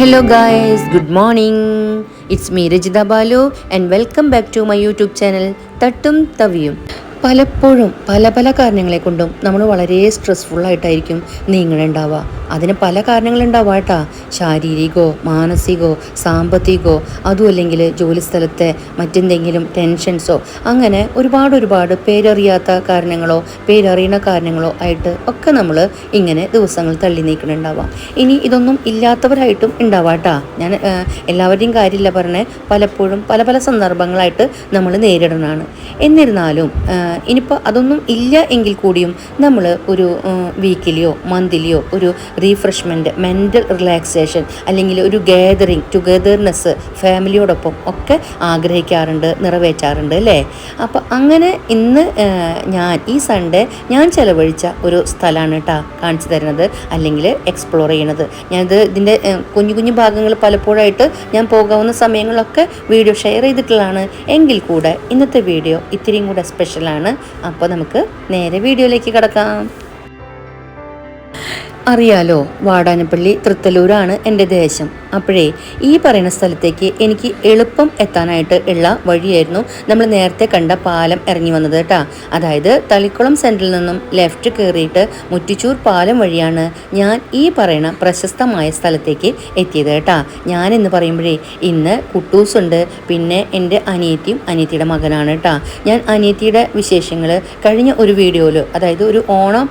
Hello guys, good morning. It's me Rajita Balu and welcome back to my YouTube channel തട്ടും തവിയും പലപ്പോഴും പല പല കാരണങ്ങളെ കൊണ്ടും നമ്മൾ വളരെ സ്ട്രെസ്ഫുൾ ആയിട്ടായിരിക്കും നീങ്ങളുണ്ടാവുക അതിന് പല കാരണങ്ങളുണ്ടാവും കേട്ടാ ശാരീരികമോ മാനസികമോ സാമ്പത്തികമോ അതും അല്ലെങ്കിൽ ജോലിസ്ഥലത്തെ മറ്റെന്തെങ്കിലും ടെൻഷൻസോ അങ്ങനെ ഒരുപാട് ഒരുപാട് പേരറിയാത്ത കാരണങ്ങളോ പേരറിയണ കാരണങ്ങളോ ആയിട്ട് ഒക്കെ നമ്മൾ ഇങ്ങനെ ദിവസങ്ങൾ തള്ളി നീക്കണുണ്ടാവാം. ഇനി ഇതൊന്നും ഇല്ലാത്തവരായിട്ടും ഉണ്ടാവാം കേട്ടാ ഞാൻ എല്ലാവരുടെയും കാര്യമില്ല പറഞ്ഞേ. പലപ്പോഴും പല പല സന്ദർഭങ്ങളായിട്ട് നമ്മൾ നേരിടണമാണ് എന്നിരുന്നാലും ഇനിയിപ്പോൾ അതൊന്നും ഇല്ല എങ്കിൽ കൂടിയും നമ്മൾ ഒരു വീക്കിലിയോ മന്തിലെയോ ഒരു റീഫ്രഷ്മെന്റ് മെന്റൽ റിലാക്സേഷൻ അല്ലെങ്കിൽ ഒരു ഗാദറിങ് ടുഗദർനെസ് ഫാമിലിയോടൊപ്പം ഒക്കെ ആഗ്രഹിക്കാറുണ്ട് നിറവേറ്റാറുണ്ട് അല്ലേ? അപ്പോൾ അങ്ങനെ ഇന്ന് ഞാൻ ഈ സൺഡേ ഞാൻ ചിലവഴിച്ച ഒരു സ്ഥലമാണ് കേട്ടോ കാണിച്ചു തരുന്നത് അല്ലെങ്കിൽ എക്സ്പ്ലോർ ചെയ്യണത്. ഞാനിത് ഇതിന്റെ കുഞ്ഞു കുഞ്ഞു ഭാഗങ്ങൾ പലപ്പോഴായിട്ട് ഞാൻ പോകാവുന്ന സമയങ്ങളൊക്കെ വീഡിയോ ഷെയർ ചെയ്തിട്ടുള്ളതാണ്. എങ്കിൽ കൂടെ ഇന്നത്തെ വീഡിയോ ഇത്തിരിയും കൂടെ സ്പെഷ്യലാണ് അപ്പോൾ നമുക്ക് നേരെ വീഡിയോയിലേക്ക് കിടക്കാം. അറിയാലോ വാടാനപ്പള്ളി തൃത്തലൂരാണ് എന്റെ ദേശം. അപ്പോഴേ ഈ പറയുന്ന സ്ഥലത്തേക്ക് എനിക്ക് എളുപ്പം എത്താനായിട്ട് ഉള്ള വഴിയായിരുന്നു നമ്മൾ നേരത്തെ കണ്ട പാലം ഇറങ്ങി വന്നത് കേട്ടാ. അതായത് തളിക്കുളം സെന്ററിൽ നിന്നും ലെഫ്റ്റ് കയറിയിട്ട് മുറ്റിച്ചൂർ പാലം വഴിയാണ് ഞാൻ ഈ പറയുന്ന പ്രശസ്തമായ സ്ഥലത്തേക്ക് എത്തിയത് കേട്ടാ. ഞാൻ എന്ന് പറയുമ്പോഴേ ഇന്ന് കുട്ടൂസുണ്ട് പിന്നെ എന്റെ അനിയത്തിയും അനിയത്തിയുടെ മകനാണ് കേട്ടാ. ഞാൻ അനിയത്തിയുടെ വിശേഷങ്ങൾ കഴിഞ്ഞ ഒരു വീഡിയോയിൽ അതായത് ഒരു ഓണം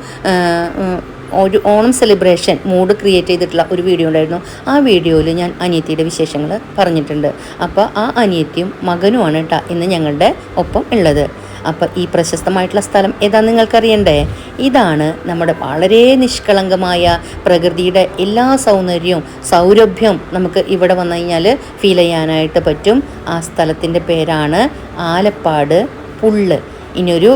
ഒരു ഓണം സെലിബ്രേഷൻ മൂഡ് ക്രിയേറ്റ് ചെയ്തിട്ടുള്ള ഒരു വീഡിയോ ഉണ്ടായിരുന്നു. ആ വീഡിയോയിൽ ഞാൻ അനിയത്തിയുടെ വിശേഷങ്ങൾ പറഞ്ഞിട്ടുണ്ട്. അപ്പോൾ ആ അനിയത്തിയും മകനുമാണ് കേട്ടോ ഇന്ന് ഞങ്ങളുടെ ഒപ്പം ഉള്ളത്. അപ്പോൾ ഈ പ്രശസ്തമായിട്ടുള്ള സ്ഥലം ഏതാ നിങ്ങൾക്കറിയണ്ടേ? ഇതാണ് നമ്മുടെ വളരെ നിഷ്കളങ്കമായ പ്രകൃതിയുടെ എല്ലാ സൗന്ദര്യവും സൗരഭ്യം നമുക്ക് ഇവിടെ വന്നു കഴിഞ്ഞാൽ ഫീൽ ചെയ്യാനായിട്ട് പറ്റും. ആ സ്ഥലത്തിന്റെ പേരാണ് ആലപ്പാട് പുള്ള്. ഇനിയൊരു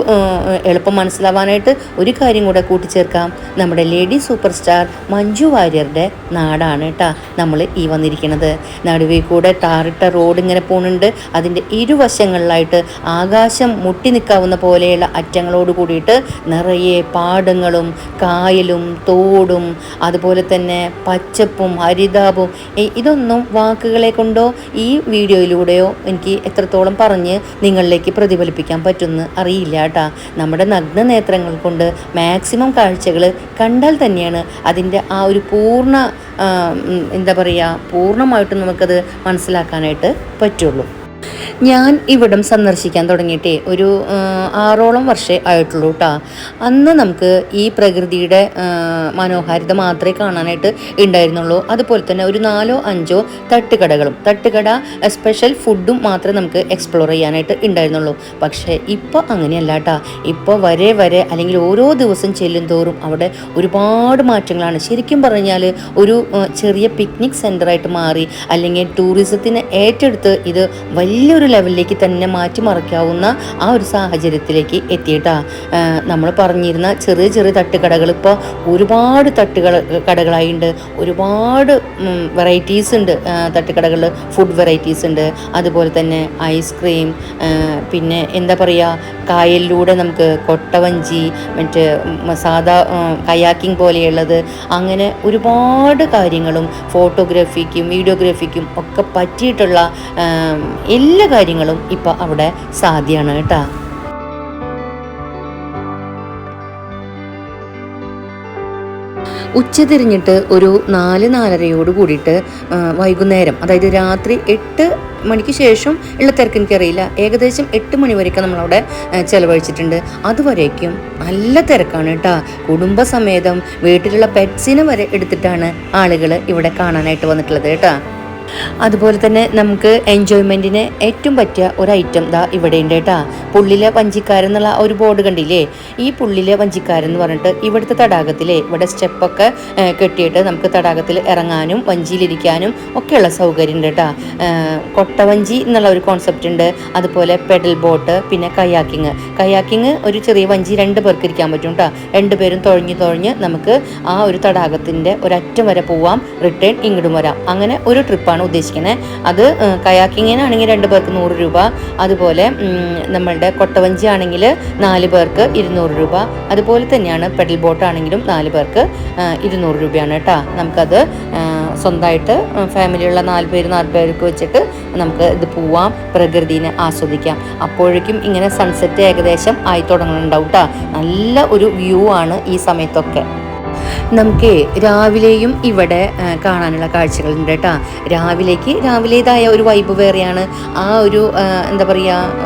എളുപ്പം മനസ്സിലാവാനായിട്ട് ഒരു കാര്യം കൂടെ കൂട്ടിച്ചേർക്കാം. നമ്മുടെ ലേഡി സൂപ്പർ സ്റ്റാർ മഞ്ജു വാര്യരുടെ നാടാണ് കേട്ടാ നമ്മൾ ഈ വന്നിരിക്കുന്നത്. നടുവിൽ കൂടെ ടാറിട്ട റോഡ് ഇങ്ങനെ പോകുന്നുണ്ട് അതിന്റെ ഇരുവശങ്ങളിലായിട്ട് ആകാശം മുട്ടി നിൽക്കാവുന്ന പോലെയുള്ള അറ്റങ്ങളോട് കൂടിയിട്ട് നിറയെ പാടങ്ങളും കായലും തോടും അതുപോലെ തന്നെ പച്ചപ്പും ഹരിതാപും ഇതൊന്നും വാക്കുകളെ കൊണ്ടോ ഈ വീഡിയോയിലൂടെയോ എനിക്ക് എത്രത്തോളം പറഞ്ഞ് നിങ്ങളിലേക്ക് പ്രതിഫലിപ്പിക്കാൻ പറ്റുമെന്ന് അറിയില്ല കേട്ടാ. നമ്മുടെ നഗ്ന നേത്രങ്ങൾ കൊണ്ട് മാക്സിമം കാഴ്ചകൾ കണ്ടാൽ തന്നെയാണ് അതിന്റെ ആ ഒരു പൂർണ എന്താ പറയുക പൂർണമായിട്ടും നമുക്കത് മനസ്സിലാക്കാനായിട്ട് പറ്റുള്ളൂ. ഞാൻ ഇവിടം സന്ദർശിക്കാൻ തുടങ്ങിയിട്ടേ ഒരു ആറോളം വർഷമേ ആയിട്ടുള്ളൂ കേട്ടോ അന്ന് നമുക്ക് ഈ പ്രകൃതിയുടെ മനോഹാരിത മാത്രമേ കാണാനായിട്ട് ഉണ്ടായിരുന്നുള്ളൂ അതുപോലെ തന്നെ ഒരു നാലോ അഞ്ചോ തട്ടുകടകളും തട്ടുകട സ്പെഷ്യൽ ഫുഡും മാത്രമേ നമുക്ക് എക്സ്പ്ലോർ ചെയ്യാനായിട്ട് ഉണ്ടായിരുന്നുള്ളൂ പക്ഷേ ഇപ്പോൾ അങ്ങനെയല്ല കേട്ടോ ഇപ്പോൾ വരെ വരെ അല്ലെങ്കിൽ ഓരോ ദിവസം ചെല്ലും തോറും അവിടെ ഒരുപാട് മാറ്റങ്ങളാണ്. ശരിക്കും പറഞ്ഞാൽ ഒരു ചെറിയ പിക്നിക് സെന്ററായിട്ട് മാറി അല്ലെങ്കിൽ ടൂറിസത്തിന് ഏറ്റെടുത്ത് ഇത് വലിയൊരു ലെവലിലേക്ക് തന്നെ മാറ്റിമറിക്കാവുന്ന ആ ഒരു സാഹചര്യത്തിലേക്ക് എത്തിയിട്ടാ. നമ്മൾ പറഞ്ഞിരുന്ന ചെറിയ ചെറിയ തട്ടുകടകൾ ഇപ്പോൾ ഒരുപാട് തട്ടുകൾ ഉണ്ട് ഒരുപാട് വെറൈറ്റീസ് ഉണ്ട്. തട്ടുകടകളിൽ ഫുഡ് വെറൈറ്റീസ് ഉണ്ട്. അതുപോലെ തന്നെ ഐസ്ക്രീം പിന്നെ എന്താ പറയുക കായലിലൂടെ നമുക്ക് കൊട്ടവഞ്ചി മറ്റ് സാധാ കയാക്കിംഗ് പോലെയുള്ളത് അങ്ങനെ ഒരുപാട് കാര്യങ്ങളും ഫോട്ടോഗ്രാഫിക്കും വീഡിയോഗ്രാഫിക്കും ഒക്കെ പറ്റിയിട്ടുള്ള എല്ലാ കാര്യങ്ങളും ഇപ്പോൾ അവിടെ സാധ്യമാണ് കേട്ടോ. ഉച്ചതിരിഞ്ഞിട്ട് ഒരു നാല് നാലരയോട് കൂടിയിട്ട് വൈകുന്നേരം. അതായത് രാത്രി എട്ട് മണിക്ക് ശേഷം ഉള്ള തിരക്ക് എനിക്കറിയില്ല. ഏകദേശം എട്ട് മണി വരെയൊക്കെ നമ്മളവിടെ ചെലവഴിച്ചിട്ടുണ്ട്. അതുവരേക്കും നല്ല തിരക്കാണ് കേട്ടോ. കുടുംബസമേതം വീട്ടിലുള്ള പെറ്റ്സിനെ വരെ എടുത്തിട്ടാണ് ആളുകൾ ഇവിടെ കാണാനായിട്ട് വന്നിട്ടുള്ളത് കേട്ടോ. അതുപോലെ തന്നെ നമുക്ക് എൻജോയ്മെന്റിന് ഏറ്റവും പറ്റിയ ഒരു ഐറ്റം ദാ ഇവിടെ ഉണ്ട് കേട്ടാ. പുള്ളിലെ വഞ്ചിക്കാരൻ എന്നുള്ള ഒരു ബോർഡ് കണ്ടില്ലേ? ഈ പുള്ളിലെ വഞ്ചിക്കാരൻ എന്ന് പറഞ്ഞിട്ട് ഇവിടുത്തെ തടാകത്തിലെ ഇവിടെ സ്റ്റെപ്പൊക്കെ കെട്ടിയിട്ട് നമുക്ക് തടാകത്തിൽ ഇറങ്ങാനും വഞ്ചിയിലിരിക്കാനും ഒക്കെയുള്ള സൗകര്യം ഉണ്ട് കേട്ടാ. കൊട്ടവഞ്ചി എന്നുള്ള ഒരു കോൺസെപ്റ്റ് ഉണ്ട്. അതുപോലെ പെഡൽ ബോട്ട് പിന്നെ കയാക്കിങ് കയാക്കിങ് ഒരു ചെറിയ വഞ്ചി രണ്ട് പേർക്ക് ഇരിക്കാൻ പറ്റും കേട്ടോ. രണ്ടുപേരും തുഴഞ്ഞ് തുഴഞ്ഞ് നമുക്ക് ആ ഒരു തടാകത്തിന്റെ ഒരറ്റം വരെ പോവാം. റിട്ടേൺ ഇങ്ങോട്ടും വരാം. അങ്ങനെ ഒരു ട്രിപ്പാണ് ഉദ്ദേശിക്കുന്നത്. അത് കയാക്കിങ്ങിനാണെങ്കിൽ രണ്ട് പേർക്ക് നൂറ് രൂപ അതുപോലെ നമ്മളുടെ കൊട്ടവഞ്ചി ആണെങ്കിൽ നാല് പേർക്ക് ഇരുന്നൂറ് രൂപ അതുപോലെ തന്നെയാണ് പെഡൽ ബോട്ട് ആണെങ്കിലും നാല് പേർക്ക് ഇരുന്നൂറ് രൂപയാണ് കേട്ടോ. നമുക്കത് സ്വന്തമായിട്ട് ഫാമിലിയുള്ള നാല് പേര് നാല് പേർക്ക് വെച്ചിട്ട് നമുക്ക് ഇത് പോവാം പ്രകൃതിനെ ആസ്വദിക്കാം. അപ്പോഴേക്കും ഇങ്ങനെ സൺസെറ്റ് ഏകദേശം ആയി തുടങ്ങുന്നുണ്ടാവും കേട്ടോ. നല്ല ഒരു വ്യൂ ആണ് ഈ സമയത്തൊക്കെ. നമുക്ക് രാവിലെയും ഇവിടെ കാണാനുള്ള കാഴ്ചകളുണ്ട് കേട്ടോ. രാവിലേക്ക് രാവിലേതായ ഒരു വൈബ് വേറെയാണ്. ആ ഒരു എന്താ പറയുക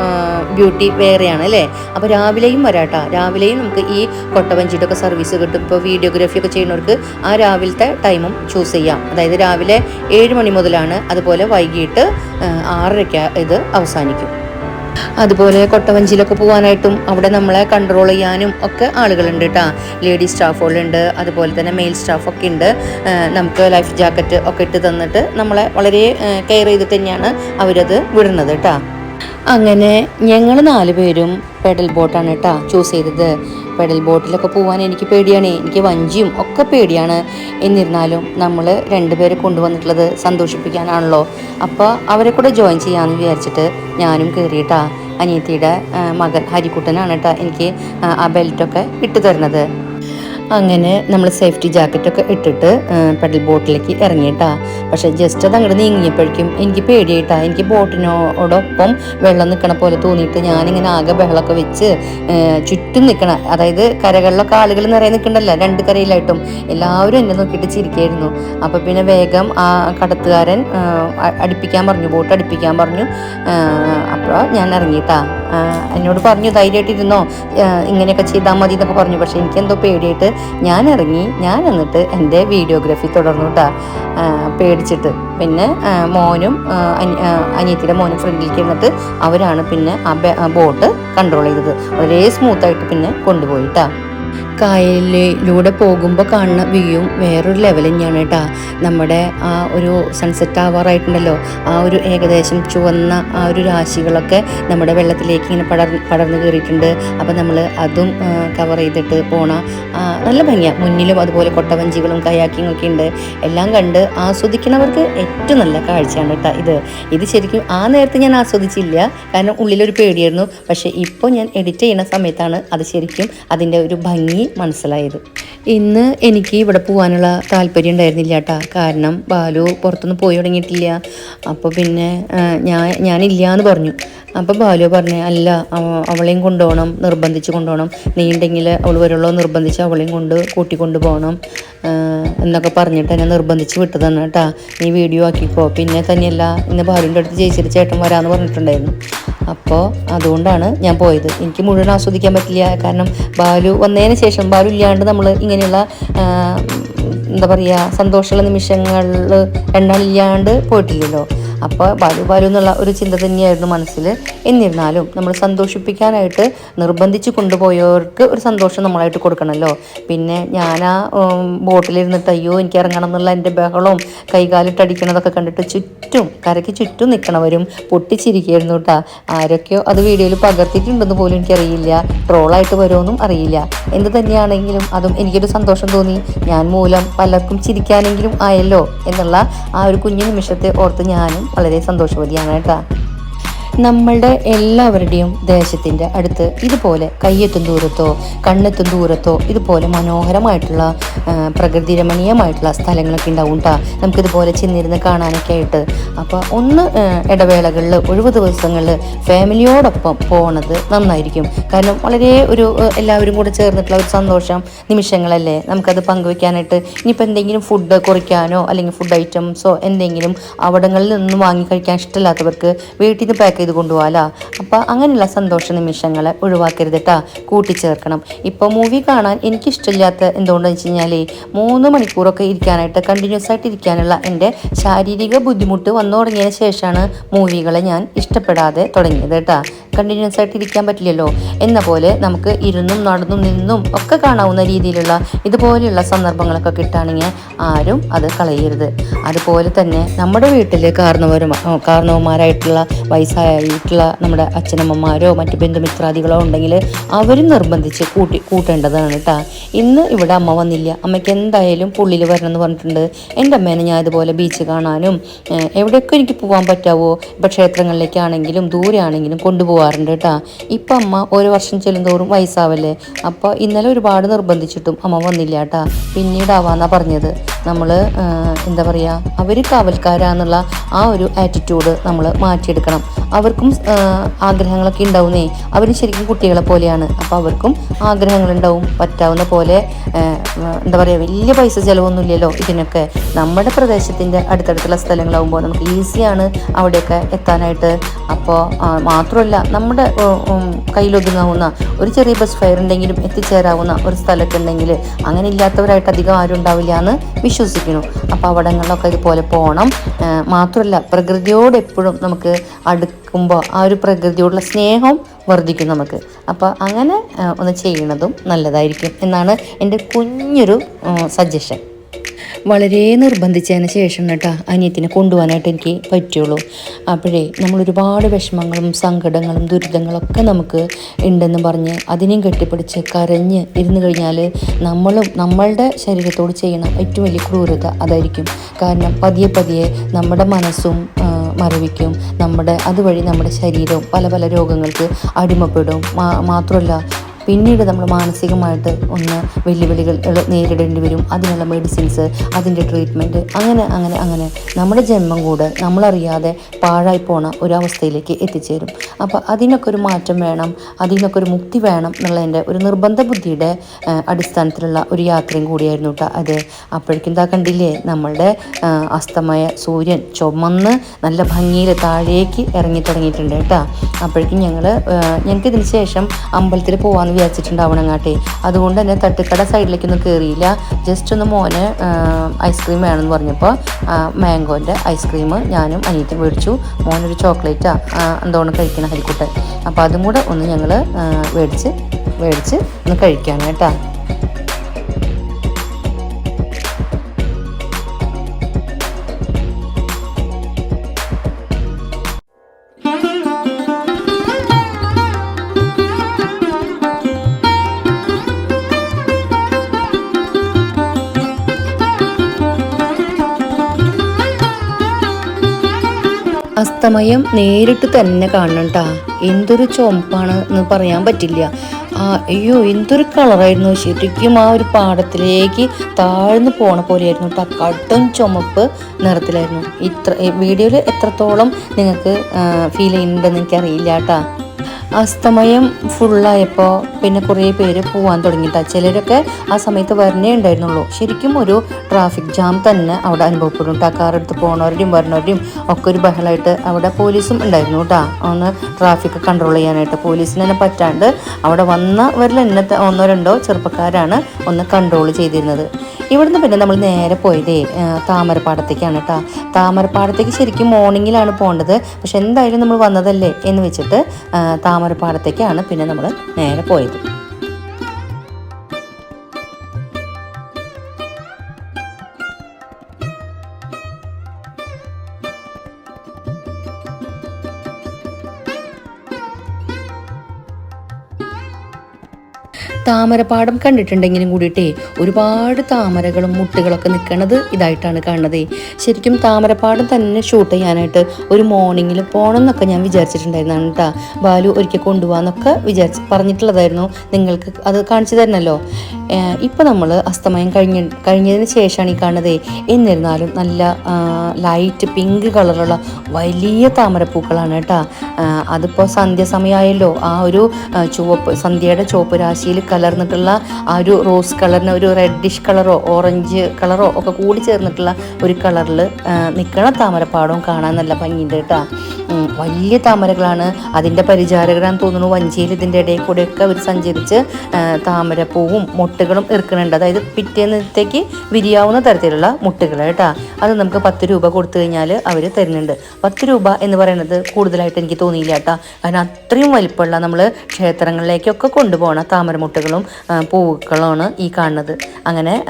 ബ്യൂട്ടി വേറെയാണ് അല്ലേ? അപ്പോൾ രാവിലെയും വരാട്ടോ. രാവിലെയും നമുക്ക് ഈ കൊട്ടവഞ്ചിയുടെയൊക്കെ സർവീസ് കിട്ടും. ഇപ്പോൾ വീഡിയോഗ്രാഫി ഒക്കെ ചെയ്യുന്നവർക്ക് ആ രാവിലത്തെ ടൈമും ചൂസ് ചെയ്യാം. അതായത് രാവിലെ ഏഴ് മണി മുതലാണ് അതുപോലെ വൈകിട്ട് ആറരയ്ക്ക് ഇത് അവസാനിക്കും. അതുപോലെ കൊട്ടവഞ്ചിയിലൊക്കെ പോകാനായിട്ടും അവിടെ നമ്മളെ കൺട്രോൾ ചെയ്യാനും ഒക്കെ ആളുകളുണ്ട് കേട്ടോ ലേഡി സ്റ്റാഫുകളുണ്ട് അതുപോലെ തന്നെ മെയിൽ സ്റ്റാഫൊക്കെ ഉണ്ട്. നമുക്ക് ലൈഫ് ജാക്കറ്റ് ഒക്കെ ഇട്ട് തന്നിട്ട് നമ്മളെ വളരെ കെയർ ചെയ്തിട്ട് തന്നെയാണ് അവരത് വിടുന്നത് കേട്ടോ അങ്ങനെ ഞങ്ങൾ നാല് പേരും പെഡൽ ബോട്ടാണ് കേട്ടോ ചൂസ് ചെയ്തത്. പെഡൽ ബോട്ടിലൊക്കെ പോകാൻ എനിക്ക് പേടിയാണ്. എനിക്ക് വഞ്ചിയും ഒക്കെ പേടിയാണ്. എന്നിരുന്നാലും നമ്മൾ രണ്ടുപേരെ കൊണ്ടുവന്നിട്ടുള്ളത് സന്തോഷിപ്പിക്കാനാണല്ലോ. അപ്പോൾ അവരെ കൂടെ ജോയിൻ ചെയ്യാമെന്ന് വിചാരിച്ചിട്ട് ഞാനും കയറിയിട്ടാ അനിയത്തിയുടെ മകൻ ഹരിക്കുട്ടനാണ് കേട്ടോ എനിക്ക് ആ, ബെൽറ്റൊക്കെ ഇട്ടു തരുന്നത്. അങ്ങനെ നമ്മൾ സേഫ്റ്റി ജാക്കറ്റൊക്കെ ഇട്ടിട്ട് പെഡൽ ബോട്ടിലേക്ക് ഇറങ്ങിയിട്ടാ. പക്ഷെ ജസ്റ്റ് അത് അങ്ങോട്ട് നീങ്ങിയപ്പോഴേക്കും എനിക്ക് പേടിയായിട്ടാ. എനിക്ക് ബോട്ടിനോടൊപ്പം വെള്ളം നിൽക്കണ പോലെ തോന്നിയിട്ട് ഞാനിങ്ങനെ ആകെ ബഹളമൊക്കെ വെച്ച് ചുറ്റും നിൽക്കണ അതായത് കരകളിലൊക്കെ ആളുകൾ നിറയെ നിൽക്കണ്ടല്ലോ രണ്ട് കരയിലായിട്ടും. എല്ലാവരും എന്നെ നോക്കിയിട്ട് ചിരിക്കായിരുന്നു. അപ്പോൾ പിന്നെ വേഗം ആ കടത്തുകാരൻ അടുപ്പിക്കാൻ പറഞ്ഞു ബോട്ട് അടുപ്പിക്കാൻ പറഞ്ഞു. അപ്പോൾ ഞാൻ ഇറങ്ങിയിട്ടാ. എന്നോട് പറഞ്ഞു ധൈര്യമായിട്ടിരുന്നോ? ഇങ്ങനെയൊക്കെ ചെയ്താൽ മതി എന്നൊക്കെ പറഞ്ഞു. പക്ഷെ എനിക്കെന്തോ പേടിയായിട്ട് ഞാൻ ഇറങ്ങി ഞാൻ എന്നിട്ട് എന്റെ വീഡിയോഗ്രാഫി തുടർന്നു കേട്ടാ പേടിച്ചിട്ട്. പിന്നെ മോനും അനിയത്തിയുടെ മോനും ഫ്രണ്ടിലേക്ക് ഇരുന്നിട്ട് അവരാണ് പിന്നെ ആ ബോട്ട് കൺട്രോൾ ചെയ്തത്. വളരെ സ്മൂത്തായിട്ട് പിന്നെ കൊണ്ടുപോയിട്ടാ കായലിലൂടെ പോകുമ്പോൾ കാണുന്ന വ്യൂയും വേറൊരു ലെവൽ തന്നെയാണ് കേട്ടോ നമ്മുടെ ആ ഒരു സൺസെറ്റ് ആവാറായിട്ടുണ്ടല്ലോ. ആ ഒരു ഏകദേശം ചുവന്ന ആ ഒരു രാശികളൊക്കെ നമ്മുടെ വെള്ളത്തിലേക്ക് ഇങ്ങനെ പടർ പടർന്നു കയറിയിട്ടുണ്ട്. അപ്പോൾ നമ്മൾ അതും കവർ ചെയ്തിട്ട് പോണ നല്ല ഭംഗിയാണ് മുന്നിലും അതുപോലെ കൊട്ടവഞ്ചികളും കയാക്കിങ്ങും ഒക്കെ ഉണ്ട്. എല്ലാം കണ്ട് ആസ്വദിക്കണവർക്ക് ഏറ്റവും നല്ല കാഴ്ചയാണ് കേട്ടോ ഇത്. ഇത് ശരിക്കും ആ നേരത്തെ ഞാൻ ആസ്വദിച്ചില്ല. കാരണം ഉള്ളിലൊരു പേടിയായിരുന്നു. പക്ഷേ ഇപ്പോൾ ഞാൻ എഡിറ്റ് ചെയ്യുന്ന സമയത്താണ് അത് ശരിക്കും അതിന്റെ ഒരു ഭംഗി മനസ്സിലായത്. ഇന്ന് എനിക്ക് ഇവിടെ പോകാനുള്ള താല്പര്യം ഉണ്ടായിരുന്നില്ല കേട്ടാ കാരണം ബാലു പുറത്തുനിന്ന് പോയി തുടങ്ങിയിട്ടില്ല. അപ്പോൾ പിന്നെ ഞാൻ ഞാനില്ല എന്ന് പറഞ്ഞു. അപ്പോൾ ബാലു പറഞ്ഞു അല്ല അവളെയും കൊണ്ടുപോകണം നിർബന്ധിച്ച് കൊണ്ടുപോകണം. നീ ഉണ്ടെങ്കിൽ അവൾ വരുള്ളൂ നിർബന്ധിച്ച് അവളെയും കൊണ്ട് കൂട്ടിക്കൊണ്ട് പോകണം. എന്നൊക്കെ പറഞ്ഞിട്ട് എന്നെ നിർബന്ധിച്ച് വിട്ടതാണ് കേട്ടാ. നീ വീഡിയോ ആക്കിക്കോ. പിന്നെ തന്നെയല്ല ഇന്ന് ബാലുവിന്റെ അടുത്ത് ജയിച്ചിട്ട് ചേട്ടൻ വരാമെന്ന് പറഞ്ഞിട്ടുണ്ടായിരുന്നു. അപ്പോൾ അതുകൊണ്ടാണ് ഞാൻ പോയത്. എനിക്ക് മുഴുവൻ ആസ്വദിക്കാൻ പറ്റില്ല. കാരണം ബാലു വന്നതിന് ശേഷം ബാലു ഇല്ലാണ്ട് നമ്മൾ ഇങ്ങനെയുള്ള എന്താ പറയുക സന്തോഷമുള്ള നിമിഷങ്ങളിൽ എണ്ണമില്ലാണ്ട് പോയിട്ടില്ലല്ലോ. അപ്പോൾ ബാലു ബാലു എന്നുള്ള ഒരു ചിന്ത തന്നെയായിരുന്നു മനസ്സിൽ. എന്നിരുന്നാലും നമ്മൾ സന്തോഷിപ്പിക്കാനായിട്ട് നിർബന്ധിച്ച് കൊണ്ടുപോയവർക്ക് ഒരു സന്തോഷം നമ്മളായിട്ട് കൊടുക്കണമല്ലോ. പിന്നെ ഞാൻ ആ ബോട്ടിലിരുന്നിട്ട് അയ്യോ എനിക്ക് ഇറങ്ങണം എന്നുള്ള എന്റെ ബഹളവും കൈകാലിട്ടടിക്കണതൊക്കെ കണ്ടിട്ട് ചുറ്റും കരയ്ക്ക് ചുറ്റും നിൽക്കണവരും പൊട്ടിച്ചിരിക്കുകയായിരുന്നു കേട്ടോ. ആരൊക്കെയോ അത് വീഡിയോയിൽ പകർത്തിയിട്ടുണ്ടെന്ന് പോലും എനിക്കറിയില്ല. ട്രോളായിട്ട് വരുമെന്നും അറിയില്ല. എന്ത് തന്നെയാണെങ്കിലും അതും എനിക്കൊരു സന്തോഷം തോന്നി. ഞാൻ മൂലം പലർക്കും ചിരിക്കാനെങ്കിലും ആയല്ലോ എന്നുള്ള ആ ഒരു കുഞ്ഞു നിമിഷത്തെ ഓർത്ത് ഞാനും വളരെ സന്തോഷവതിയാണ് കേട്ടോ. നമ്മളുടെ എല്ലാവരുടെയും ദേശത്തിന്റെ അടുത്ത് ഇതുപോലെ കയ്യെത്തും ദൂരത്തോ കണ്ണെത്തും ദൂരത്തോ ഇതുപോലെ മനോഹരമായിട്ടുള്ള പ്രകൃതി രമണീയമായിട്ടുള്ള സ്ഥലങ്ങളൊക്കെ ഉണ്ടാവും കേട്ടോ നമുക്കിതുപോലെ ചെന്നിരുന്ന് കാണാനൊക്കെ ആയിട്ട്. അപ്പോൾ ഒന്ന് ഇടവേളകളിൽ ഒഴിവ് ദിവസങ്ങളിൽ ഫാമിലിയോടൊപ്പം പോണത് നന്നായിരിക്കും. കാരണം വളരെ ഒരു എല്ലാവരും കൂടെ ചേർന്നിട്ടുള്ള ഒരു സന്തോഷം നിമിഷങ്ങളല്ലേ നമുക്കത് പങ്കുവെക്കാനായിട്ട്. ഇനിയിപ്പോൾ എന്തെങ്കിലും ഫുഡ് കുറിക്കാനോ അല്ലെങ്കിൽ ഫുഡ് ഐറ്റംസോ എന്തെങ്കിലും അവിടങ്ങളിൽ നിന്ന് വാങ്ങി കഴിക്കാൻ ഇഷ്ടമില്ലാത്തവർക്ക് വീട്ടിൽ നിന്ന് പാക്ക് ചെയ്ത് കൊണ്ടുപോകാലോ അപ്പോൾ അങ്ങനെയുള്ള സന്തോഷ നിമിഷങ്ങളെ ഒഴിവാക്കരുത് കേട്ടോ കൂട്ടിച്ചേർക്കണം. ഇപ്പോൾ മൂവി കാണാൻ എനിക്കിഷ്ടമില്ലാത്ത എന്തുകൊണ്ടെന്ന് വെച്ച് കഴിഞ്ഞാൽ മൂന്ന് മണിക്കൂറൊക്കെ ഇരിക്കാനായിട്ട് കണ്ടിന്യൂസ് ആയിട്ട് ഇരിക്കാനുള്ള എന്റെ ശാരീരിക ബുദ്ധിമുട്ട് വന്നു തുടങ്ങിയതിന് ശേഷമാണ് മൂവികളെ ഞാൻ ഇഷ്ടപ്പെടാതെ തുടങ്ങിയത് കേട്ടോ. കണ്ടിന്യൂസ് ആയിട്ട് ഇരിക്കാൻ പറ്റില്ലല്ലോ. എന്ന പോലെ നമുക്ക് ഇരുന്നും നടന്നും നിന്നും ഒക്കെ കാണാവുന്ന രീതിയിലുള്ള ഇതുപോലെയുള്ള സന്ദർഭങ്ങളൊക്കെ കിട്ടുകയാണെങ്കിൽ ആരും അത് കളയരുത്. അതുപോലെ തന്നെ നമ്മുടെ വീട്ടിൽ കാരണവരും കാരണവന്മാരായിട്ടുള്ള വയസ്സായിട്ടുള്ള നമ്മുടെ അച്ഛനമ്മമാരോ മറ്റ് ബന്ധുമിത്രാദികളോ ഉണ്ടെങ്കിൽ അവരും നിർബന്ധിച്ച് കൂട്ടി കൂട്ടേണ്ടതാണ് കേട്ടോ. ഇന്ന് ഇവിടെ അമ്മ വന്നില്ല. അമ്മയ്ക്ക് എന്തായാലും പുള്ളിൽ വരണം എന്ന് പറഞ്ഞിട്ടുണ്ട്. എന്റെ അമ്മേനെ ഞാൻ ഇതുപോലെ ബീച്ച് കാണാനും എവിടെയൊക്കെ എനിക്ക് പോകാൻ പറ്റാവോ ഇപ്പോൾ ക്ഷേത്രങ്ങളിലേക്കാണെങ്കിലും ദൂരെയാണെങ്കിലും കൊണ്ടുപോകാറുണ്ട് കേട്ടോ. ഇപ്പം അമ്മ ഒരു വർഷം ചെല്ലുന്തോറും വയസ്സാവല്ലേ? അപ്പോൾ ഇന്നലെ ഒരുപാട് നിർബന്ധിച്ചിട്ടും അമ്മ വന്നില്ല കേട്ടാ. പിന്നീടാവാന്നാണ് പറഞ്ഞത്. നമ്മൾ എന്താ പറയുക അവർ കാവൽക്കാരാന്നുള്ള ആ ഒരു ആറ്റിറ്റ്യൂഡ് നമ്മൾ മാറ്റിയെടുക്കണം. അവർക്കും ആഗ്രഹങ്ങളൊക്കെ ഉണ്ടാവുന്നേ. അവർ ശരിക്കും കുട്ടികളെ പോലെയാണ്. അപ്പോൾ അവർക്കും ആഗ്രഹങ്ങളുണ്ടാവും. പറ്റാവുന്ന പോലെ എന്താ പറയുക വലിയ പൈസ ചിലവൊന്നും ഇല്ലല്ലോ ഇതിനൊക്കെ. നമ്മുടെ പ്രദേശത്തിന്റെ അടുത്തടുത്തുള്ള സ്ഥലങ്ങളാകുമ്പോൾ നമുക്ക് ഈസിയാണ് അവിടെയൊക്കെ എത്താനായിട്ട്. അപ്പോൾ മാത്രമല്ല നമ്മുടെ കയ്യിലൊതുങ്ങാവുന്ന ഒരു ചെറിയ ബസ് ഫെയർ ഉണ്ടെങ്കിലും എത്തിച്ചേരാവുന്ന ഒരു സ്ഥലമൊക്കെ ഉണ്ടെങ്കിൽ അങ്ങനെ ഇല്ലാത്തവരായിട്ട് അധികം ആരും ഉണ്ടാവില്ല എന്ന് വിശ്വസിക്കുന്നു. അപ്പോൾ അവിടങ്ങളിലൊക്കെ ഇതുപോലെ പോകണം മാത്രമല്ല പ്രകൃതിയോട് എപ്പോഴും നമുക്ക് അടുക്കുമ്പോൾ ആ ഒരു പ്രകൃതിയോടുള്ള സ്നേഹം വർദ്ധിക്കും നമുക്ക്. അപ്പോൾ അങ്ങനെ ഒന്ന് ചെയ്യുന്നതും നല്ലതായിരിക്കും എന്നാണ് എന്റെ കുഞ്ഞൊരു സജഷൻ വളരെ നിർബന്ധിച്ചതിന് ശേഷം കേട്ടോ അനിയത്തിനെ കൊണ്ടുപോകാനായിട്ട് എനിക്ക് പറ്റുള്ളൂ. അപ്പോഴേ നമ്മൾ ഒരുപാട് വിഷമങ്ങളും സങ്കടങ്ങളും ദുരിതങ്ങളൊക്കെ നമുക്ക് ഉണ്ടെന്ന് പറഞ്ഞ് അതിനെയും കെട്ടിപ്പിടിച്ച് കരഞ്ഞ് ഇരുന്ന് കഴിഞ്ഞാൽ നമ്മളും നമ്മളുടെ ശരീരത്തോട് ചെയ്യുന്ന ഏറ്റവും വലിയ ക്രൂരത അതായിരിക്കും. കാരണം പതിയെ പതിയെ നമ്മുടെ മനസ്സും മരവിക്കും. നമ്മുടെ അതുവഴി നമ്മുടെ ശരീരവും പല പല രോഗങ്ങൾക്ക് അടിമപ്പെടും. മാത്രമല്ല പിന്നീട് നമ്മൾ മാനസികമായിട്ട് ഒന്ന് വെല്ലുവിളികൾ നേരിടേണ്ടി വരും. അതിനുള്ള മെഡിസിൻസ് അതിന്റെ ട്രീറ്റ്മെന്റ് അങ്ങനെ അങ്ങനെ അങ്ങനെ. നമ്മുടെ ജന്മം കൂടെ നമ്മളറിയാതെ പാഴായി പോണ ഒരവസ്ഥയിലേക്ക് എത്തിച്ചേരും. അപ്പോൾ അതിനൊക്കെ ഒരു മാറ്റം വേണം അതിനൊക്കെ ഒരു മുക്തി വേണം എന്നുള്ളതിന്റെ ഒരു നിർബന്ധ ബുദ്ധിയുടെ അടിസ്ഥാനത്തിലുള്ള ഒരു യാത്രയും കൂടിയായിരുന്നു കേട്ടോ അത്. അപ്പോഴേക്കും എന്താ കണ്ടില്ലേ നമ്മളുടെ അസ്തമയ സൂര്യൻ ചുമന്ന് നല്ല ഭംഗിയിൽ താഴേക്ക് ഇറങ്ങി തുടങ്ങിയിട്ടുണ്ട് കേട്ടോ അപ്പോഴേക്കും ഞങ്ങൾ ഞങ്ങൾക്ക് ഇതിന് ശേഷം അമ്പലത്തിൽ പോകാമെന്ന് വിചാരിച്ചിട്ടുണ്ട് അങ്ങാട്ടെ അതുകൊണ്ട് തന്നെ തട്ടിക്കട സൈഡിലേക്കൊന്നും കയറിയില്ല ജസ്റ്റ് ഒന്ന് മോന് ഐസ്ക്രീം വേണമെന്ന് പറഞ്ഞപ്പോൾ മാംഗോന്റെ ഐസ്ക്രീം ഞാനും അനിയത്തും മേടിച്ചു. മോനൊരു ചോക്ലേറ്റാ എന്തോണം കഴിക്കണം ഹരിക്കുട്ടൻ. അപ്പോൾ അതും കൂടെ ഒന്ന് ഞങ്ങൾ മേടിച്ച് മേടിച്ച് ഒന്ന് കഴിക്കാണ് കേട്ടോ അസ്തമയം നേരിട്ട് തന്നെ കാണണം കേട്ടാ എന്തൊരു ചുമപ്പാണ് എന്ന് പറയാൻ പറ്റില്ല. ആ അയ്യോ എന്തൊരു കളറായിരുന്നു. ശരിക്കും ആ ഒരു പാടത്തിലേക്ക് താഴ്ന്നു പോണ പോലെയായിരുന്നു ട്ടാ. കടും ചുമപ്പ് നിറത്തിലായിരുന്നു. ഇത്ര വീഡിയോയിൽ എത്രത്തോളം നിങ്ങൾക്ക് ഫീൽ ചെയ്യുന്നുണ്ടെന്ന് എനിക്കറിയില്ല കേട്ടാ അസ്തമയം ഫുള്ളായപ്പോൾ പിന്നെ കുറേ പേര് പോകാൻ തുടങ്ങിയിട്ടാ ചിലരൊക്കെ ആ സമയത്ത് വരണേ ഉണ്ടായിരുന്നുള്ളൂ. ശരിക്കും ഒരു ട്രാഫിക് ജാം തന്നെ അവിടെ അനുഭവപ്പെടും കേട്ടോ കാർ എടുത്ത് പോണവരുടെയും വരണവരുടെയും ഒക്കെ ഒരു ബഹളമായിട്ട് അവിടെ പോലീസും ഉണ്ടായിരുന്നു കേട്ടോ ഒന്ന് ട്രാഫിക് കൺട്രോൾ ചെയ്യാനായിട്ട് പോലീസിന് തന്നെ പറ്റാണ്ട് അവിടെ വന്നവരിൽ തന്നെ ത- ഒന്നോ രണ്ടോ ചെറുപ്പക്കാരാണ് ഒന്ന് കൺട്രോൾ ചെയ്തിരുന്നത്. ഇവിടുന്ന് പിന്നെ നമ്മൾ നേരെ പോയതേ താമരപ്പാടത്തേക്കാണ് കേട്ടോ താമരപ്പാടത്തേക്ക് ശരിക്കും മോർണിംഗിലാണ് പോകേണ്ടത്. പക്ഷെ എന്തായാലും നമ്മൾ വന്നതല്ലേ എന്ന് വെച്ചിട്ട് താമരപ്പാടത്തേക്കാണ് പിന്നെ നമ്മൾ നേരെ പോയത്. താമരപ്പാടം കണ്ടിട്ടുണ്ടെങ്കിലും കൂടിയിട്ടേ ഒരുപാട് താമരകളും മുട്ടുകളൊക്കെ നിൽക്കുന്നത് ഇതായിട്ടാണ് കാണുന്നത്. ശരിക്കും താമരപ്പാടം തന്നെ ഷൂട്ട് ചെയ്യാനായിട്ട് ഒരു മോർണിംഗിൽ പോകണം എന്നൊക്കെ ഞാൻ വിചാരിച്ചിട്ടുണ്ടായിരുന്നാണ് കേട്ടോ ബാലു ഒരിക്കൽ കൊണ്ടുപോകാന്നൊക്കെ വിചാരിച്ച് പറഞ്ഞിട്ടുള്ളതായിരുന്നു. നിങ്ങൾക്ക് അത് കാണിച്ചു തരണമല്ലോ ഇപ്പം നമ്മൾ അസ്തമയം കഴിഞ്ഞ കഴിഞ്ഞതിന് ശേഷമാണ് ഈ കാണുന്നത്. എന്നിരുന്നാലും നല്ല ലൈറ്റ് പിങ്ക് കളറുള്ള വലിയ താമരപ്പൂക്കളാണ് കേട്ടോ അതിപ്പോൾ സന്ധ്യ സമയമായല്ലോ ആ ഒരു ചുവപ്പ് സന്ധ്യയുടെ ചുവപ്പ് രാശിയിൽ കലർന്നിട്ടുള്ള ആ ഒരു റോസ് കളറിന് ഒരു റെഡിഷ് കളറോ ഓറഞ്ച് കളറോ ഒക്കെ കൂടി ചേർന്നിട്ടുള്ള ഒരു കളറിൽ നിൽക്കണ താമരപ്പാടവും കാണാൻ നല്ല ഭംഗിയുണ്ട് കേട്ടോ. വലിയ താമരകളാണ് അതിന്റെ പരിചാരകരാന്ന് തോന്നുന്നു. വഞ്ചിയിൽ ഇതിന്റെ ഇടയിൽ കൂടെയൊക്കെ അവർ സഞ്ചരിച്ച് താമരപ്പൂവും മുട്ടുകളും ഇറക്കുന്നുണ്ട് അതായത് പിറ്റേന്നത്തേക്ക് വിരിയാവുന്ന തരത്തിലുള്ള മുട്ടുകൾ കേട്ടോ. അത് നമുക്ക് പത്ത് രൂപ കൊടുത്തു കഴിഞ്ഞാൽ അവർ തരുന്നുണ്ട്. പത്ത് രൂപ എന്ന് പറയുന്നത് കൂടുതലായിട്ട് എനിക്ക് തോന്നിയില്ല കേട്ടോ. കാരണം അത്രയും വലിപ്പമുള്ള നമ്മൾ ക്ഷേത്രങ്ങളിലേക്കൊക്കെ കൊണ്ടുപോകണ താമരമുട്ടുകളും ആ, പൂക്കളുമാണ് ഈ കാണുന്നത്. അങ്ങനെ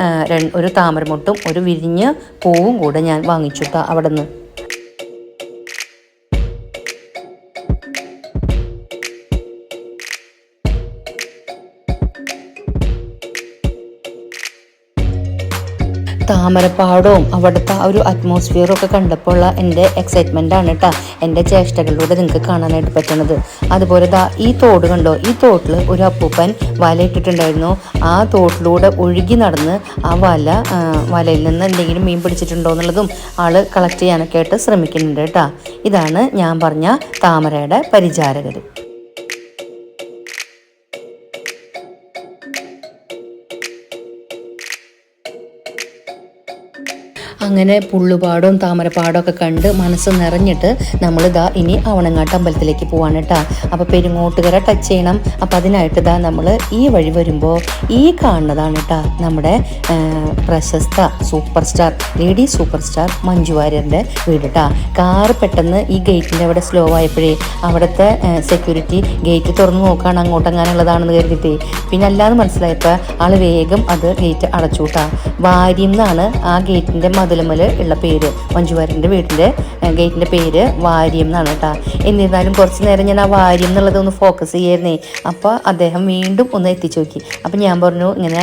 ഒരു താമരമുട്ടും ഒരു വിരിഞ്ഞ പൂവും കൂടെ ഞാൻ വാങ്ങിച്ചു അവിടെ നിന്ന് താമരപ്പാടവും അവിടുത്തെ ആ ഒരു അറ്റ്മോസ്ഫിയറും ഒക്കെ കണ്ടപ്പോൾ ഉള്ള എന്റെ എക്സൈറ്റ്മെന്റ് ആണ് കേട്ടോ എന്റെ ചേഷ്ടകളിലൂടെ നിങ്ങൾക്ക് കാണാനായിട്ട് പറ്റണത്. അതുപോലെ ദാ ഈ തോട് കണ്ടോ? ഈ തോട്ടിൽ ഒരു അപ്പൂപ്പൻ വലയിട്ടിട്ടുണ്ടായിരുന്നു ആ തോട്ടിലൂടെ ഒഴുകി നടന്ന് ആ വല വലയിൽ നിന്ന് എന്തെങ്കിലും മീൻ പിടിച്ചിട്ടുണ്ടോ എന്നുള്ളതും ആൾ കളക്ട് ചെയ്യാനൊക്കെ ആയിട്ട് ശ്രമിക്കുന്നുണ്ട് കേട്ടോ ഇതാണ് ഞാൻ പറഞ്ഞ താമരയുടെ പരിചാരകർ അങ്ങനെ പുള്ളുപാടും താമരപ്പാടും ഒക്കെ കണ്ട് മനസ്സ് നിറഞ്ഞിട്ട് നമ്മൾ ഇതാ ഇനി അവണങ്ങാട്ട് അമ്പലത്തിലേക്ക് പോവാണ് കേട്ടോ അപ്പോൾ പെരുങ്ങോട്ടുകര ടച്ച് ചെയ്യണം. അപ്പോൾ അതിനായിട്ട് ഇതാ നമ്മൾ ഈ വഴി വരുമ്പോൾ ഈ കാണുന്നതാണ് കേട്ടോ നമ്മുടെ പ്രശസ്ത super star lady super star Manju വാര്യറിന്റെ വീട് കേട്ടോ കാറ് പെട്ടെന്ന് ഈ ഗേറ്റിന്റെ അവിടെ സ്ലോ ആയപ്പോഴേ അവിടുത്തെ സെക്യൂരിറ്റി ഗേറ്റ് തുറന്ന് നോക്കുകയാണ് അങ്ങോട്ടെങ്ങാനുള്ളതാണെന്ന് കരുതിയിട്ട് പിന്നെ അല്ലാതെ മനസ്സിലായപ്പോൾ ആൾ വേഗം അത് ഗേറ്റ് അടച്ചുകൂട്ടാ വാര്യം എന്നാണ് ആ ഗേറ്റിന്റെ മതിലുമൽ ഉള്ള പേര് മഞ്ജുവാരിന്റെ വീടിന്റെ ഗേറ്റിന്റെ പേര് വാര്യം എന്നാണ് കേട്ടോ. എന്നിരുന്നാലും കുറച്ച് നേരം ഞാൻ ആ വാര്യം എന്നുള്ളത് ഒന്ന് ഫോക്കസ് ചെയ്യായിരുന്നേ. അപ്പോൾ അദ്ദേഹം വീണ്ടും ഒന്ന് എത്തിച്ചു നോക്കി. അപ്പോൾ ഞാൻ പറഞ്ഞു ഇങ്ങനെ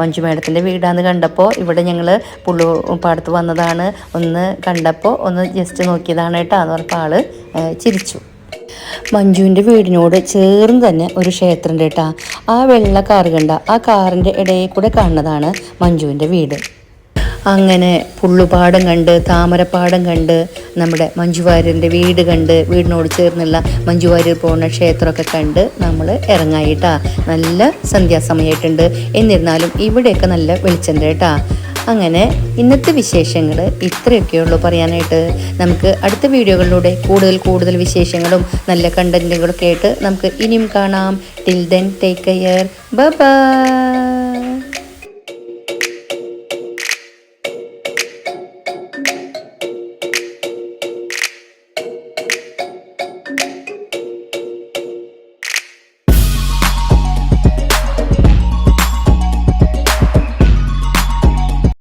മഞ്ജു മേഡത്തിന്റെ വീടാന്ന് കണ്ടപ്പോൾ ഇവിടെ ഞങ്ങൾ പുള്ളു പാടത്ത് വന്നതാണ്. ഒന്ന് കണ്ടപ്പോൾ ഒന്ന് ജസ്റ്റ് നോക്കിയതാണ് കേട്ടോ എന്ന് പറഞ്ഞപ്പോൾ ആൾ ചിരിച്ചു. മഞ്ജുവിന്റെ വീടിനോട് ചേർന്ന് തന്നെ ഒരു ക്ഷേത്രം കേട്ടാ. ആ വെള്ള കാറ് കണ്ട ആ കാറിന്റെ ഇടയിൽ കൂടെ കാണുന്നതാണ് മഞ്ജുവിന്റെ വീട്. അങ്ങനെ പുള്ളുപാടം കണ്ട് താമരപ്പാടം കണ്ട് നമ്മുടെ മഞ്ജുവാര്യന്റെ വീട് കണ്ട് വീടിനോട് ചേർന്നുള്ള മഞ്ജുവാര്യർ പോകുന്ന ക്ഷേത്രമൊക്കെ കണ്ട് നമ്മൾ ഇറങ്ങായിട്ടാ. നല്ല സന്ധ്യാസമയമായിട്ടുണ്ട് എന്നിരുന്നാലും ഇവിടെയൊക്കെ നല്ല വെളിച്ചം കേട്ടാ. അങ്ങനെ ഇന്നത്തെ വിശേഷങ്ങൾ ഇത്രയൊക്കെയുള്ളൂ പറയാനായിട്ട്. നമുക്ക് അടുത്ത വീഡിയോകളിലൂടെ കൂടുതൽ കൂടുതൽ വിശേഷങ്ങളും നല്ല കണ്ടന്റുകളൊക്കെ ആയിട്ട് നമുക്ക് ഇനിയും കാണാം. Till then take care bye